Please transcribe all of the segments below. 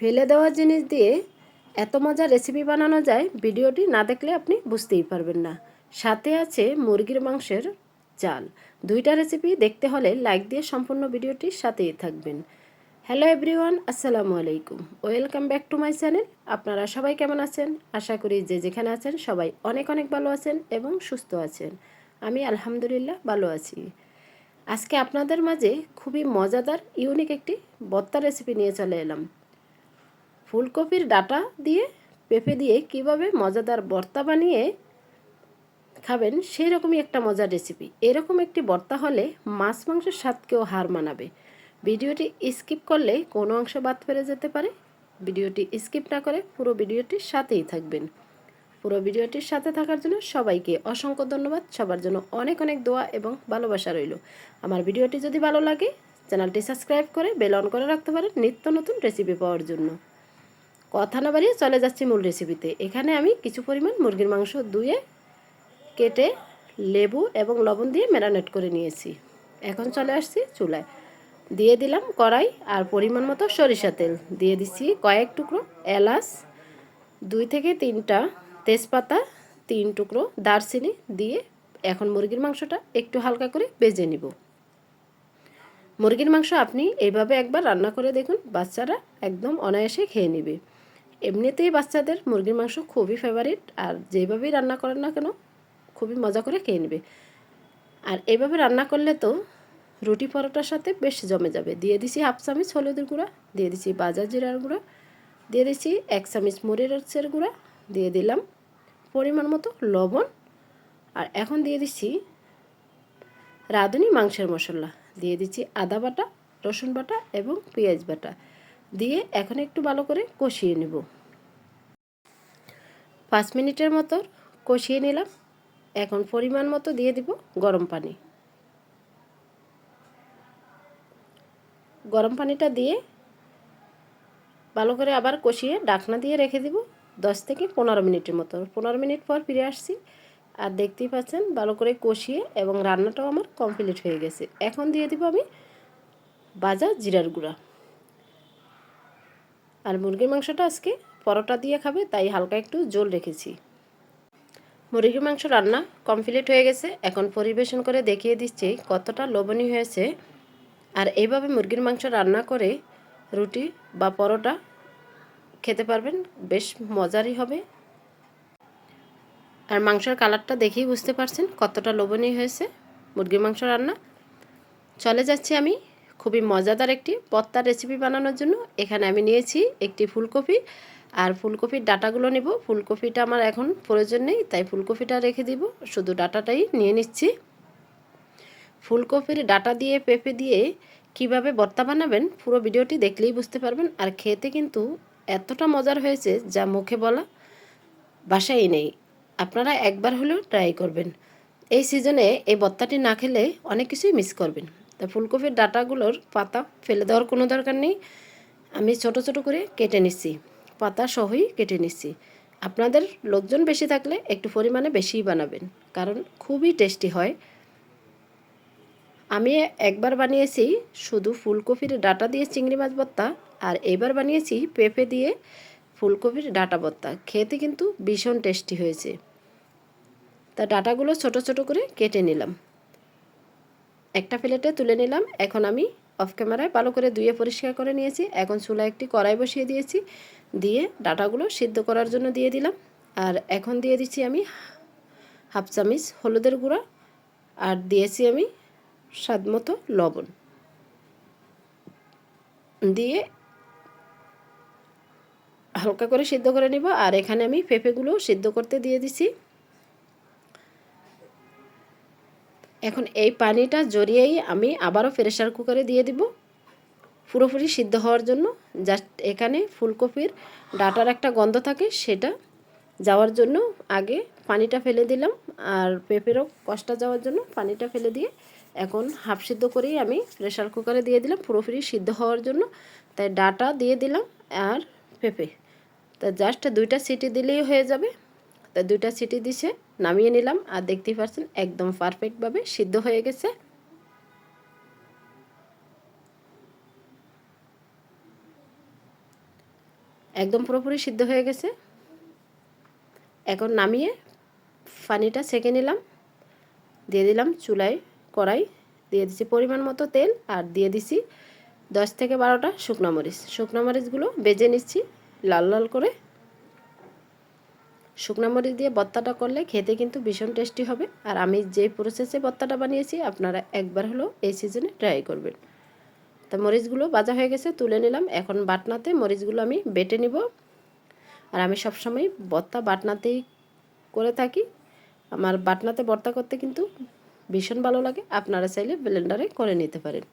ফেলে দেওয়া জিনিস দিয়ে এত মজার রেসিপি বানানো যায়, ভিডিওটি না দেখলে আপনি বুঝতেই পারবেন না। সাথে আছে মুরগির মাংসের চাল। দুইটা রেসিপি দেখতে হলে লাইক দিয়ে সম্পূর্ণ ভিডিওটির সাথেই থাকবেন। হ্যালো এভরিওয়ান আসসালামু আলাইকুম। Welcome back to my channel আপনারা সবাই কেমন আছেন? আশা করি যে যেখানে আছেন সবাই অনেক অনেক ভালো আছেন এবং সুস্থ আছেন। আমি আলহামদুলিল্লাহ ভালো আছি। আজকে আপনাদের মাঝে খুবই মজাদার ইউনিক একটি বত্তা রেসিপি নিয়ে চলে এলাম। ফুলকপির ডাটা দিয়ে পেঁপে দিয়ে কীভাবে মজাদার ভর্তা বানিয়ে খাবেন সেই রকমই একটা মজার রেসিপি এরকম একটি ভর্তা হলে মাছ মাংসের স্বাদকেও হার মানাবে। ভিডিওটি স্কিপ করলে কোনো অংশ বাদ ফেলে যেতে পারে। ভিডিওটি স্কিপ না করে পুরো ভিডিওটির সাথেই থাকবেন। পুরো ভিডিওটির সাথে থাকার জন্য সবাইকে অসংখ্য ধন্যবাদ। সবার জন্য অনেক অনেক দোয়া এবং ভালোবাসা রইল। আমার ভিডিওটি যদি ভালো লাগে, চ্যানেলটি সাবস্ক্রাইব করে বেল অন করে রাখতে পারেন নিত্য নতুন রেসিপি পাওয়ার জন্য। কথা না বাড়িয়ে চলে যাচ্ছি মূল রেসিপিতে এখানে আমি কিছু পরিমাণ মুরগির মাংস ধুয়ে, কেটে, লেবু এবং লবণ দিয়ে ম্যারিনেট করে নিয়েছি। এখন চলে আসছি চুলায়। দিয়ে দিলাম কড়াই আর পরিমাণ মতো সরিষা তেল। দিয়ে দিচ্ছি কয়েক টুকরো এলাচ, দুই থেকে তিনটা তেজপাতা, তিন টুকরো দারচিনি দিয়ে এখন মুরগির মাংসটা একটু হালকা করে বেজে নিব। মুরগির মাংস আপনি এইভাবে একবার রান্না করে দেখুন, বাচ্চারা একদম অনায়াসে খেয়ে নেবে। এমনিতেই বাচ্চাদের মুরগির মাংস খুবই ফেভারিট আর যেভাবেই রান্না করেন না কেন, খুবই মজা করে খেয়ে নেবে। আর এভাবে রান্না করলে তো রুটি পরোটার সাথে বেশ জমে যাবে। দিয়ে দিছি হাফ চামচ হলুদের গুঁড়া, দিয়ে দিছি বাজার জিরার গুঁড়া, দিয়ে দিছি এক চামচ মরিচের গুঁড়া, দিয়ে দিলাম পরিমাণ মতো লবণ, আর এখন দিয়ে দিচ্ছি রাঁধুনি মাংসের মশলা। দিয়ে দিচ্ছি আদা বাটা, রসুন বাটা এবং পেঁয়াজ বাটা। দিয়ে এখন একটু ভালো করে কষিয়ে নেব। পাঁচ মিনিটের মতো কষিয়ে নিলাম। এখন পরিমাণ মতো দিয়ে দিব গরম পানি। গরম পানিটা দিয়ে ভালো করে আবার কষিয়ে ডাকনা দিয়ে রেখে দিব দশ থেকে পনেরো মিনিটের মতো। পনেরো মিনিট পর ফিরে আসছি আর দেখতেই পাচ্ছেন ভালো করে কষিয়ে এবং রান্নাটাও আমার কমপ্লিট হয়ে গেছে। এখন দিয়ে দিব আমি বাজা জিরার গুঁড়া। আর মুরগির মাংসটা আজকে পরোটা দিয়ে খাবে, তাই হালকা একটু জল রেখেছি। মুরগির মাংস রান্না কমপ্লিট হয়ে গেছে। এখন পরিবেশন করে দেখিয়ে দিচ্ছি কতটা লবণী হয়েছে। আর এইভাবে মুরগির মাংস রান্না করে রুটি বা পরোটা খেতে পারবেন, বেশ মজারই হবে। আর মাংসের কালারটা দেখেই বুঝতে পারছেন কতটা লোভনীয় হয়েছে মুরগির মাংস রান্না। চলে যাচ্ছি আমি খুবই মজাদার একটি পত্তার রেসিপি বানানোর জন্য। এখানে আমি নিয়েছি একটি ফুলকপি, আর ফুলকপির ডাটাগুলো নেব। ফুলকপিটা আমার এখন প্রয়োজন নেই, তাই ফুলকপিটা রেখে দিব। শুধু ডাটাটাই নিয়ে নিচ্ছি। ফুলকপির ডাটা দিয়ে পেঁপে দিয়ে কীভাবে ভর্তা বানাবেন পুরো ভিডিওটি দেখলেই বুঝতে পারবেন। আর খেতে কিন্তু এতটা মজার হয়েছে যা মুখে বলা বাসাই নেই। আপনারা একবার হলেও ট্রাই করবেন। এই সিজনে এই ভর্তাটি না খেলে অনেক কিছুই মিস করবেন। তা ফুলকপির ডাটাগুলোর পাতা ফেলে দেওয়ার কোনো দরকার নেই। আমি ছোট ছোট করে কেটে নিচ্ছি। পাতা সহই কেটে নিচ্ছি। আপনাদের লোকজন বেশি থাকলে একটু পরিমাণে বেশিই বানাবেন, কারণ খুবই টেস্টি হয়। আমি একবার বানিয়েছি শুধু ফুলকপির ডাটা দিয়ে চিংড়ি মাছ ভর্তা, আর এবার বানিয়েছি পেঁপে দিয়ে ফুলকপির ডাটা ভর্তা। খেতে কিন্তু ভীষণ টেস্টি হয়েছে। তা ডাটাগুলো ছোট ছোট করে কেটে নিলাম। একটা প্লেটে তুলে নিলাম। এখন আমি অফ ক্যামেরায় ভালো করে ধুয়ে পরিষ্কার করে নিয়েছি। এখন চুলা একটি কড়াই বসিয়ে দিয়েছি। দিয়ে ডাটাগুলো সিদ্ধ করার জন্য দিয়ে দিলাম। আর এখন দিয়ে দিচ্ছি আমি হাফ চামিচ হলুদের গুঁড়া। আর দিয়েছি আমি স্বাদ মতো লবণ। দিয়ে হালকা করে সিদ্ধ করে নিব। আর এখানে আমি পেঁপেগুলো সিদ্ধ করতে দিয়ে দিছি। এখন এই পানিটা জড়িয়েই আমি আবারও প্রেশার কুকারে দিয়ে দিব। পুরোপুরি সিদ্ধ হওয়ার জন্য জাস্ট এখানে ফুলকপির ডাটার একটা গন্ধ থাকে সেটা যাওয়ার জন্য আগে পানিটা ফেলে দিলাম আর পেঁপেরও কষ্টা যাওয়ার জন্য পানিটা ফেলে দিয়ে এখন হাফ সিদ্ধ করেই আমি প্রেশার কুকারে দিয়ে দিলাম, পুরোপুরি সিদ্ধ হওয়ার জন্য। তাই ডাটা দিয়ে দিলাম আর পেঁপে। তা জাস্ট দুইটা সিটি দিলেই হয়ে যাবে। তা দুইটা সিটি দিছে, নামিয়ে নিলাম আর দেখতেই পাচ্ছেন একদম পারফেক্টভাবে সিদ্ধ হয়ে গেছে। একদম পুরোপুরি সিদ্ধ হয়ে গেছে। এখন নামিয়ে পানিটা সেকে নিলাম। দিয়ে দিলাম চুলায় কড়াই, দিয়ে দিছি পরিমাণ মতো তেল আর দিয়ে দিছি দশ থেকে বারোটা শুকনো মরিচ। শুকনো মরিচগুলো বেজে নিচ্ছি লাল লাল করে। শুকনো মরিচ দিয়ে বত্তাটা করলে খেতে কিন্তু ভীষণ টেস্টি হবে। আর আমি যে প্রসেসে বত্তাটা বানিয়েছি, আপনারা একবার হলেও এই সিজনে ট্রাই করবেন। তা মরিচগুলো ভাজা হয়ে গেছে, তুলে নিলাম। এখন বাটনাতে মরিচগুলো আমি বেটে নিব। আর আমি সবসময় বত্তা বাটনাতেই করে থাকি। আমার বাটনাতে বর্তা করতে কিন্তু ভীষণ ভালো লাগে। আপনারা চাইলে ব্লেন্ডারে করে নিতে পারেন।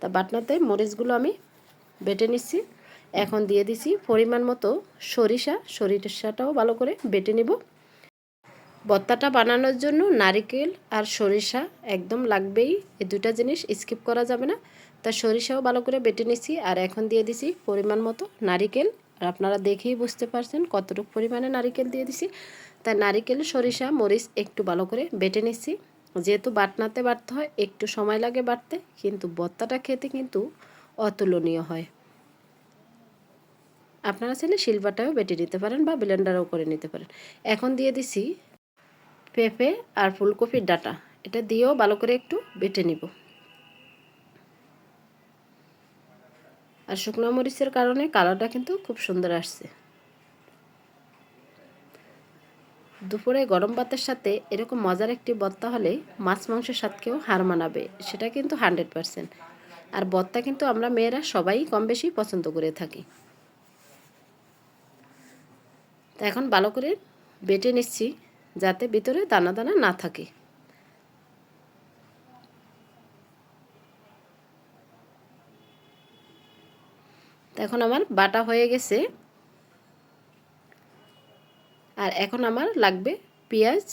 তা বাটনাতে মরিচগুলো আমি বেটে নিচ্ছি। এখন দিয়ে দিছি পরিমাণ মতো সরিষা, সরিষাটাও ভালো করে বেটে নেব। বত্তাটা বানানোর জন্য নারিকেল আর সরিষা একদম লাগবেই, এই দুটা জিনিস স্কিপ করা যাবে না। তা সরিষাও ভালো করে বেটে নিছি আর এখন দিয়ে দিছি পরিমাণ মতো নারিকেল। আর আপনারা দেখেই বুঝতে পারছেন কতটুকু পরিমাণে নারিকেল দিয়ে দিছি। তাই নারিকেল, সরিষা, মরিচ একটু ভালো করে বেটে নিচ্ছি যেহেতু বাটনাতে বাটতে হয়, একটু সময় লাগে বাটতে, কিন্তু বত্তাটা খেতে কিন্তু অতুলনীয় হয়। আপনারা চাইলে শিলবাটাও বেটে নিতে পারেন বা ব্লেন্ডারও করে নিতে পারেন। এখন দিয়ে দিছি পেঁপে আর ফুলকপির ডাটা। এটা দিয়েও ভালো করে একটু বেটে নিব। আর শুকনো মরিচের কারণে কালারটা কিন্তু খুব সুন্দর আসছে। দুপুরে গরম ভাতের সাথে এরকম মজার একটি বত্তা হলে মাছ মাংসের স্বাদকেও হার মানাবে, সেটা কিন্তু হান্ড্রেড পারসেন্ট আর বত্তা কিন্তু আমরা মেয়েরা সবাই কম বেশি পছন্দ করে থাকি। তা এখন ভালো করে বেটে নিচ্ছি যাতে ভিতরে দানা দানা না থাকে। এখন আমার বাটা হয়ে গেছে। আর এখন আমার লাগবে পেঁয়াজ,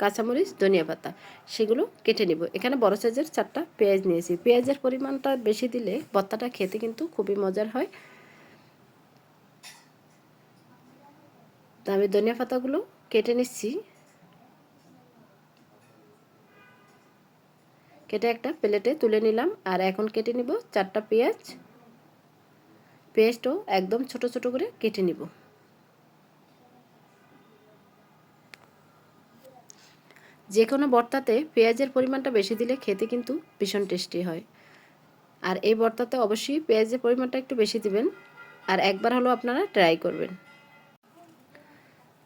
কাঁচামরিচ, ধনিয়া পাতা, সেগুলো কেটে নিব। এখানে বড় সাইজের চারটা পেঁয়াজ নিয়েছি। পেঁয়াজের পরিমাণটা বেশি দিলে ভর্তাটা খেতে কিন্তু খুবই মজার হয়। তা আমি ধনিয়া পাতাগুলো কেটে নিচ্ছি। কেটে একটা প্লেটে তুলে নিলাম। আর এখন কেটে নিব চারটা পেঁয়াজ। পেস্টও একদম ছোট ছোট করে কেটে নিব। যে কোনো বর্তাতে পেঁয়াজের পরিমাণটা বেশি দিলে খেতে কিন্তু ভীষণ টেস্টি হয়। আর এই বর্তাতে অবশ্যই পেঁয়াজের পরিমাণটা একটু বেশি দিবেন। আর একবার হলো আপনারা ট্রাই করবেন।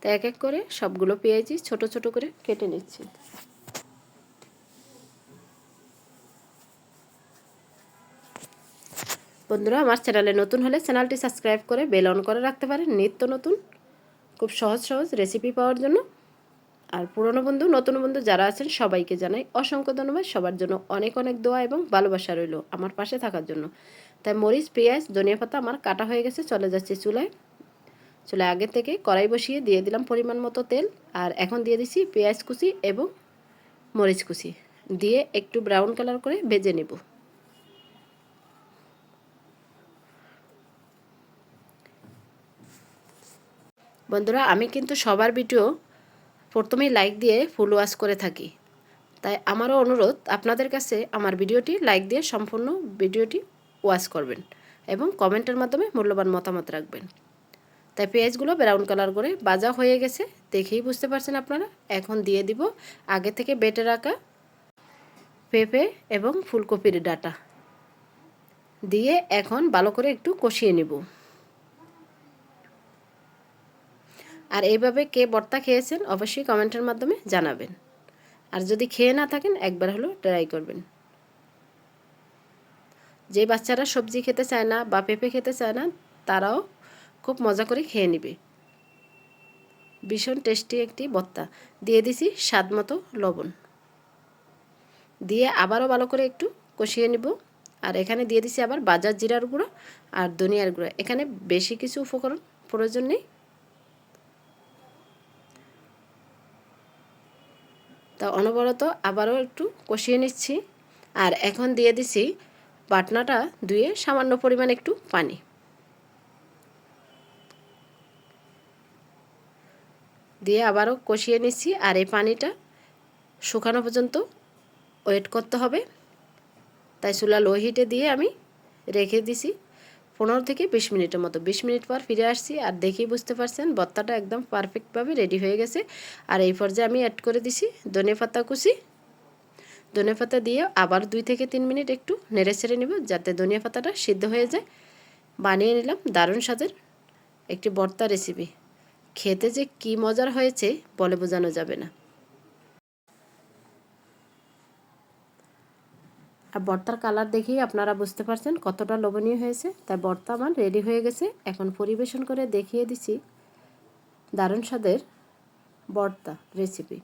তো এক এক করে সবগুলো পেঁয়াজই ছোট ছোট করে কেটে নিচ্ছি। বন্ধুরা, আমার চ্যানেলে নতুন হলে চ্যানেলটি সাবস্ক্রাইব করে বেল অন করে রাখতে পারেন নিত্য নতুন, খুব সহজ সহজ রেসিপি পাওয়ার জন্য। আর পুরনো বন্ধু, নতুন বন্ধু যারা আছেন, সবাইকে জানাই অসংখ্য ধন্যবাদ। সবার জন্য অনেক অনেক দোয়া এবং ভালোবাসা রইল আমার পাশে থাকার জন্য। তাই মরিচ, পেঁয়াজ, ধনিয়া পাতা আমার কাটা হয়ে গেছে, চলে যাচ্ছে চুলায়। চুলায় আগে থেকে কড়াই বসিয়ে দিয়ে দিলাম পরিমাণ মতো তেল। আর এখন দিয়ে দিছি পেঁয়াজ কুচি এবং মরিচ কুচি। দিয়ে একটু ব্রাউন কালার করে ভেজে নেব। বন্ধুরা, আমি কিন্তু সবার ভিডিও প্রথমেই লাইক দিয়ে ফুল ওয়াশ করে থাকি। তাই আমারও অনুরোধ, আপনাদের কাছে আমার ভিডিওটি লাইক দিয়ে সম্পূর্ণ ভিডিওটি ওয়াশ করবেন এবং কমেন্টের মাধ্যমে মূল্যবান মতামত রাখবেন। তাই পেঁয়াজগুলো ব্রাউন কালার করে বাজা হয়ে গেছে, দেখেই বুঝতে পারছেন আপনারা। এখন দিয়ে দিব আগে থেকে বেটে রাখা পেঁপে এবং ফুলকপির ডাটা। দিয়ে এখন ভালো করে একটু কষিয়ে নেব। আর এইভাবে কে বর্তা খেয়েছেন অবশ্যই কমেন্টের মাধ্যমে জানাবেন। আর যদি খেয়ে না থাকেন, একবার হলো ট্রাই করবেন। যে বাচ্চারা সবজি খেতে চায় না বা পেঁপে খেতে চায় না, তারাও খুব মজা করে খেয়ে নেবে। ভীষণ টেস্টি একটি বত্তা। দিয়ে দিছি স্বাদ মতো লবণ। দিয়ে আবারও ভালো করে একটু কষিয়ে নিব। আর এখানে দিয়ে দিছি আবার বাজার জিরার গুঁড়ো আর ধনিয়ার গুঁড়ো। এখানে বেশি কিছু উপকরণ প্রয়োজন নেই। তা অনবরত আবারও একটু কষিয়ে নিচ্ছি। আর এখন দিয়ে দিছি বাটনাটা ধুয়ে সামান্য পরিমাণ একটু পানি। দিয়ে আবারও কষিয়ে নিচ্ছি আর এই পানিটা শুকানো পর্যন্ত ওয়েট করতে হবে। তাই চুলা লো হিটে দিয়ে আমি রেখে দিছি পনেরো থেকে বিশ মিনিটের মতো। বিশ মিনিট পর ফিরে আসছি আর দেখেই বুঝতে পারছেন ভর্তাটা একদম পারফেক্টভাবে রেডি হয়ে গেছে। আর এই পর্যায়ে আমি অ্যাড করে দিছি ধনে পাতা কুচি। ধনে পাতা দিয়ে আবার দুই থেকে তিন মিনিট একটু নেড়ে ছেড়ে নেব যাতে ধনিয়া পাতাটা সিদ্ধ হয়ে যায়। বানিয়ে নিলাম দারুণ স্বাদের একটি ভর্তা রেসিপি খেতে যে কি মজার হয়েছে বলে বোঝানো যাবে না। আর বর্তার কালার দেখেই আপনারা বুঝতে পারছেন কতটা লোভনীয় হয়েছে। তাই ভর্তা আমার রেডি হয়ে গেছে। এখন পরিবেশন করে দেখিয়ে দিচ্ছি দারুণ স্বাদের বর্তা রেসিপি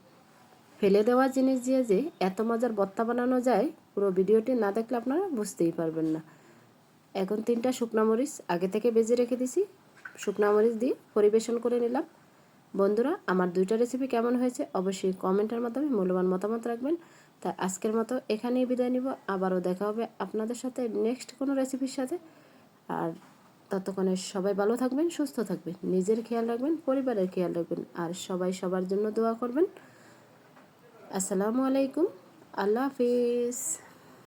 ফেলে দেওয়া জিনিস দিয়ে যে এত মজার বর্তা বানানো যায়, পুরো ভিডিওটি না দেখলে আপনারা বুঝতেই পারবেন না। এখন তিনটা শুকনা মরিচ আগে থেকে বেজে রেখে দিছি। শুকনা মরিচ দিয়ে পরিবেশন করে নিলাম। বন্ধুরা, আমার দুইটা রেসিপি কেমন হয়েছে অবশ্যই কমেন্টের মাধ্যমে মূল্যবান মতামত রাখবেন। তা আজকের মতো এখানেই বিদায় নিব। আবারও দেখা হবে আপনাদের সাথে নেক্সট কোনো রেসিপির সাথে। আর ততক্ষণে সবাই ভালো থাকবেন, সুস্থ থাকবেন। নিজের খেয়াল রাখবেন, পরিবারের খেয়াল রাখবেন। আর সবাই সবার জন্য দোয়া করবেন। আসসালামু আলাইকুম। আল্লাহ হাফিজ।